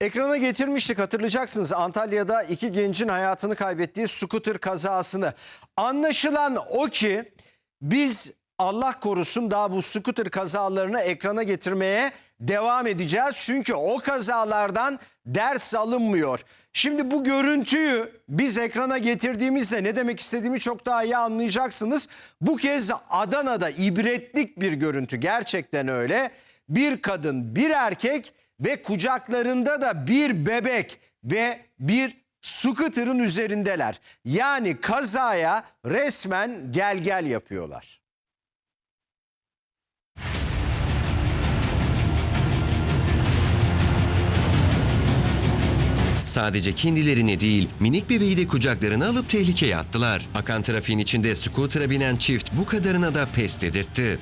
Ekrana getirmiştik hatırlayacaksınız Antalya'da iki gencin hayatını kaybettiği scooter kazasını. Anlaşılan o ki biz Allah korusun daha bu scooter kazalarını ekrana getirmeye devam edeceğiz. Çünkü o kazalardan ders alınmıyor. Şimdi bu görüntüyü biz ekrana getirdiğimizde ne demek istediğimi çok daha iyi anlayacaksınız. Bu kez Adana'da ibretlik bir görüntü gerçekten öyle. Bir kadın bir erkek ve kucaklarında da bir bebek ve bir scooter'ın üzerindeler. Yani kazaya resmen gel gel yapıyorlar. Sadece kendilerini değil, minik bebeği de kucaklarına alıp tehlikeye attılar. Akan trafiğin içinde scooter'a binen çift bu kadarına da pes dedirtti.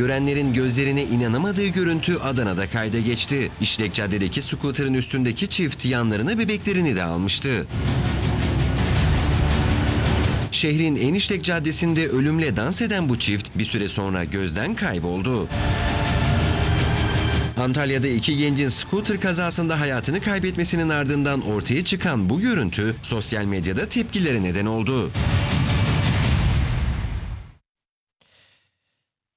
Görenlerin gözlerine inanamadığı görüntü Adana'da kayda geçti. İşlek Cadde'deki scooter'ın üstündeki çift yanlarına bebeklerini de almıştı. Şehrin en işlek caddesinde ölümle dans eden bu çift bir süre sonra gözden kayboldu. Antalya'da iki gencin scooter kazasında hayatını kaybetmesinin ardından ortaya çıkan bu görüntü sosyal medyada tepkilere neden oldu.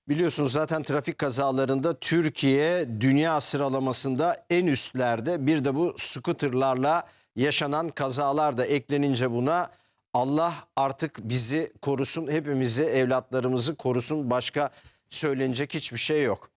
Biliyorsunuz zaten trafik kazalarında Türkiye dünya sıralamasında en üstlerde. Bir de bu scooterlarla yaşanan kazalar da eklenince buna Allah artık bizi korusun, hepimizi, evlatlarımızı korusun. Başka söylenecek hiçbir şey yok.